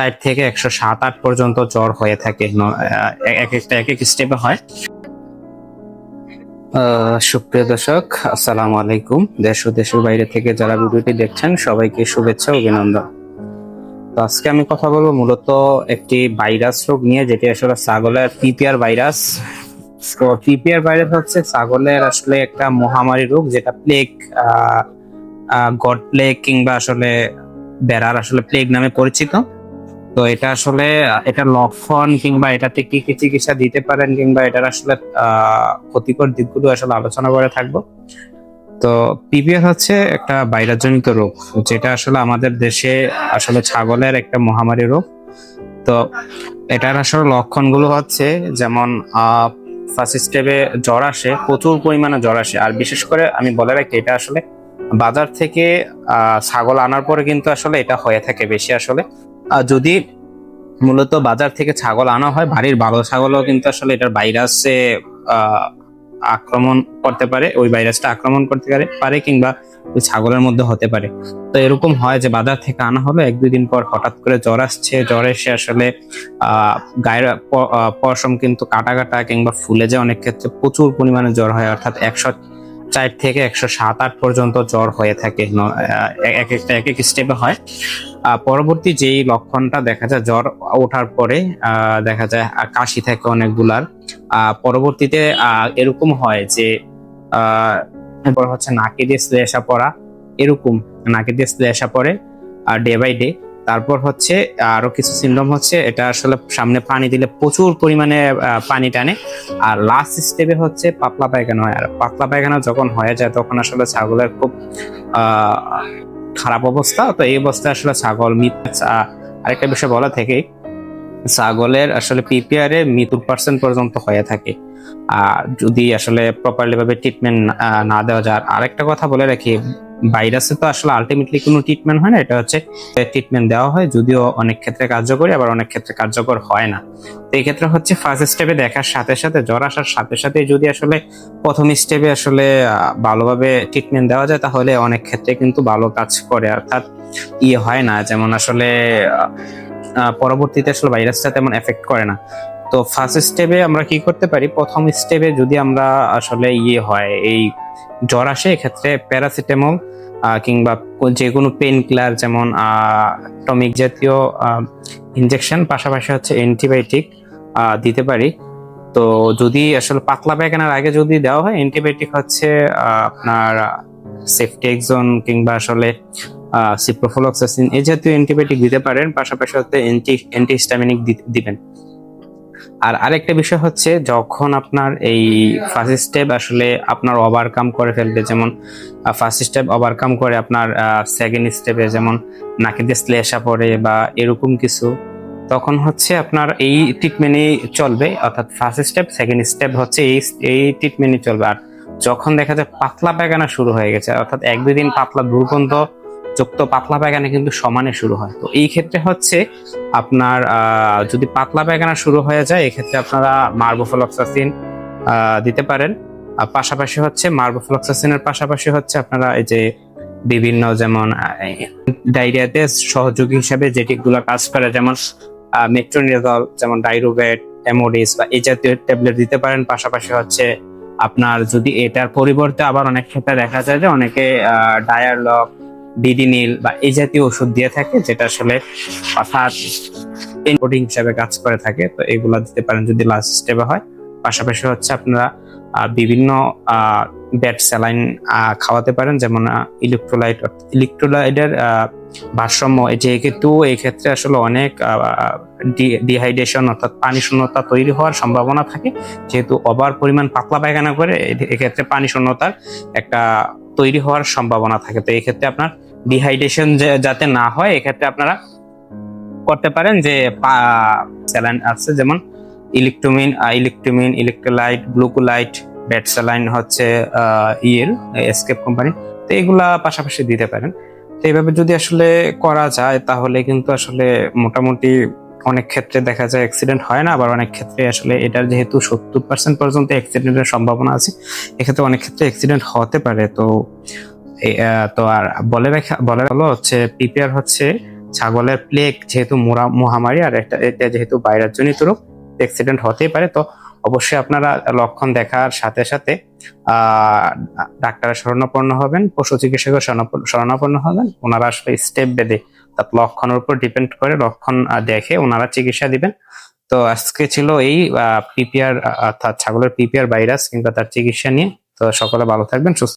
ষাট থেকে একশো সাত আট পর্যন্ত জ্বর হয়ে থাকে এক এক স্টেপে হয়। সুপ্রিয় দর্শক, আসসালামু আলাইকুম। দেশ ও দেশের বাইরে থেকে যারা ভিডিওটি দেখছেন, সবাইকে শুভেচ্ছা, অভিনন্দন। তো আজকে আমি কথা বলব মূলত একটি ভাইরাস রোগ নিয়ে, যেটি আসলে ছাগলের পিপিআর ভাইরাস। তো পিপিআর ভাইরাস হচ্ছে ছাগলের আসলে একটা মহামারী রোগ, যেটা প্লেগ গড প্লেগ কিংবা আসলে বেড়ার আসলে প্লেগ নামে পরিচিত। তো এটা আসলে, এটা লক্ষণ কিংবা এটাতে কি কি চিকিৎসা দিতে পারেন কিংবা এটার আসলে ক্ষতিকর দিকগুলো আসলে আলোচনা করে থাকব। তো পিপিআর হচ্ছে একটা বাইরাজনিত রোগ, যেটা আসলে আমাদের দেশে আসলে ছাগলের একটা মহামারী রোগ। তো এটার আসলে লক্ষণগুলো হচ্ছে যেমন ফার্স্ট স্টেপে জ্বর আসে, প্রচুর পরিমাণে জ্বর আসে। আর বিশেষ করে আমি বলে রাখি, এটা আসলে বাজার থেকে ছাগল আনার পরে কিন্তু আসলে এটা হয়ে থাকে বেশি আসলে। যদি মূলত বাজার থেকে ছাগল আনা হয়, বাড়ির ভালো ছাগলও কিন্তু আসলে এটার ভাইরাসে আক্রমণ করতে পারে, ওই ভাইরাসটা আক্রমণ করতে পারে পারে কিংবা ওই ছাগলের মধ্যে হতে পারে। তো এরকম হয় যে বাজার থেকে আনা হলো, এক দুই দিন পর হঠাৎ করে জ্বর আসছে, জ্বর এসে আসলে, আহ, গায়ের পশম কিন্তু কাটা কাটা কিংবা ফুলে যায়। অনেক ক্ষেত্রে প্রচুর পরিমাণে জ্বর হয়, অর্থাৎ একশো চার থেকে একশো সাত আট পর্যন্ত জ্বর হয়ে থাকে এক একটা, এক এক স্টেপে হয়। পরবর্তী যেই লক্ষণটা দেখা যায়, জ্বর ওঠার পরে দেখা যায় কাশি থাকে অনেকগুলার। পরবর্তীতে এরকম হয় যে হচ্ছে নাকে দিয়ে শ্লেষা পড়া, এরকম নাকে দিয়ে শ্লেষা পড়ে ডে বাই ডে তারপর হচ্ছে আরও কিছু সিমটম হচ্ছে এটা আসলে সামনে পানি দিলে প্রচুর পরিমাণে পানি টানে। আর লাস্ট স্টেপে হচ্ছে পাতলা পায়খানা হয়। আর পাতলা পায়খানা যখন হয়ে যায় তখন আসলে ছাগলের খুব খারাপ অবস্থা। তো এই অবস্থায় আসলে ছাগল আহ, আরেকটা বিষয় বলা থেকে ছাগলের আসলে পিপিআর মৃত্যুর পার্সেন্ট পর্যন্ত হয়ে থাকে। আর যদি আসলে প্রপারলি ভাবে ট্রিটমেন্ট না দেওয়া যায়। আর আরেকটা কথা বলে রাখি ভাইরাসে তো আসলে আলটিমেটলি কোনো ট্রিটমেন্ট হয় না, এটা হচ্ছে ট্রিটমেন্ট দেওয়া হয়, যদিও অনেক ক্ষেত্রে কার্যকরী, আবার অনেক ক্ষেত্রে কার্যকর হয় না। তো এই ক্ষেত্রে হচ্ছে ফার্স্ট স্টেপে দেখার সাথে সাথে, জ্বর আসার সাথে সাথে যদি আসলে প্রথম স্টেপে আসলে ভালোভাবে ট্রিটমেন্ট দেওয়া যায়, তাহলে অনেক ক্ষেত্রে কিন্তু ভালো কাজ করে। অর্থাৎ ইয়ে হয় না, যেমন আসলে পরবর্তীতে আসলে ভাইরাসটা তেমন এফেক্ট করে না। তো ফার্স্ট স্টেপে আমরা কি করতে পারি? প্রথম স্টেপে যদি আমরা আসলে ইয়ে হয়, এই জ্বর আসে, এক্ষেত্রে প্যারাসিটামল কিংবা যে কোনো পেন কিলার যেমন টমিক জাতীয় ইনজেকশন পাশাপাশি হচ্ছে অ্যান্টিবায়োটিক দিতে পারি। তো যদি আসলে পাতলা পায়খানার আগে যদি দেওয়া হয় অ্যান্টিবায়োটিক হচ্ছে আপনার সেফটেক্সন কিংবা আসলে সিপ্রোফ্লক্সাসিন এই জাতীয় অ্যান্টিবায়োটিক দিতে পারেন, পাশাপাশি হচ্ছে অ্যান্টি অ্যান্টিহিস্টামিনিক দিবেন। আর আরেকটা বিষয় হচ্ছে, যখন আপনার এই ফার্স্ট স্টেপ আসলে আপনার ওভারকাম করে ফেলবে, যেমন ফার্স্ট স্টেপ ওভারকাম করে আপনার সেকেন্ড স্টেপে যেমন নাকে দিয়ে শ্লেষা পড়ে বা এরকম কিছু, তখন হচ্ছে আপনার এই ট্রিটমেন্টই চলবে, অর্থাৎ ফার্স্ট স্টেপ সেকেন্ড স্টেপ হচ্ছে এই এই ট্রিটমেন্টই চলবে। আর যখন দেখা যায় পাতলা পায়খানা শুরু হয়ে গেছে, অর্থাৎ এক দুই দিন পাতলা দুর্গন্ধ যুক্ত পাতলা পায়খানা কিন্তু সমানে শুরু হয়। তো এই ক্ষেত্রে হচ্ছে আপনার যদি পাতলা পায়খানা শুরু হয়ে যায়, এক্ষেত্রে আপনারা মার্বোফ্লক্সাসিন দিতে পারেন। পাশাপাশি হচ্ছে মার্বোফ্লক্সাসিনের পাশাপাশি হচ্ছে আপনারা এই যে বিভিন্ন যেমন ডায়রিয়াতে সহযোগী হিসাবে যেটিগুলো কাজ করে, যেমন মেট্রোনিজল যেমন ডাইরোভেট এমোডিস বা এই জাতীয় ট্যাবলেট দিতে পারেন। পাশাপাশি হচ্ছে আপনার যদি এটার পরিবর্তে আবার অনেক ক্ষেত্রে দেখা যায় যে অনেকে ডায়ালগ ডিডিনিল বা এই জাতীয় ওষুধ দিয়ে থাকে, যেটা আসলে অর্থাৎ ইনপুটিং হিসাবে কাজ করে থাকে, তো এগুলা দিতে পারেন যদি লাস্ট স্টেপে হয়। পাশাপাশি হচ্ছে আপনারা বিভিন্ন ব্যাট স্যালাইন খাওয়াতে পারেন, যেমন ইলেকট্রোলাইট ইলেকট্রোলাইটের ভারসাম্য। এই যে কিন্তু এই ক্ষেত্রে আসলে অনেক ডিহাইড্রেশন অর্থাৎ পানি শূন্যতা তৈরি হওয়ার সম্ভাবনা থাকে। যেহেতু ওভার পরিমাণ পাতলা পায়খানা করে এক্ষেত্রে পানি শূন্যতার একটা তৈরি হওয়ার সম্ভাবনা থাকে। তো এই ক্ষেত্রে আপনার ডিহাইড্রেশন যাতে না হয়, এক্ষেত্রে আপনারা করতে পারেন যে স্যালাইন আছে, যেমন ইলেকট্রোমিন ইলেকট্রোমিন ইলেকট্রোলাইট গ্লুকোলাইট ব্যাট স্যালাইন হচ্ছে ইয়ের এসকেপ কোম্পানি তো এগুলা পাশাপাশি দিতে পারেন। তো এইভাবে যদি আসলে করা যায়, তাহলে কিন্তু আসলে মোটামুটি অনেক ক্ষেত্রে দেখা যায় অ্যাক্সিডেন্ট হয় না, আবার অনেক ক্ষেত্রে আসলে এটার যেহেতু সত্তর পার্সেন্ট পর্যন্ত অ্যাক্সিডেন্টের সম্ভাবনা আছে, এক্ষেত্রে অনেক ক্ষেত্রে অ্যাক্সিডেন্ট হতে পারে। তো তো আর বলে রাখা, বলে হলো হচ্ছে পিপিআর হচ্ছে ছাগলের প্লেগ যেহেতু মোরা- মহামারী আর একটা, এটা যেহেতু ভাইরাস জনিত রোগ অ্যাক্সিডেন্ট হতেই পারে। তো অবশ্যই আপনারা লক্ষণ দেখার সাথে সাথে ডাক্তারের শরণাপন্ন হবেন, পশু চিকিৎসকের শরণাপন্ন হবেন। ওনারা আসলে স্টেপ বেঁধে তার লক্ষণের উপর ডিপেন্ড করে লক্ষণ দেখে ওনারা চিকিৎসা দিবেন। তো আজকে ছিল এই পিপিআর অর্থাৎ ছাগলের পিপিআর ভাইরাস কিংবা তার চিকিৎসা নিয়ে। তো সকলে ভালো থাকবেন, সুস্থ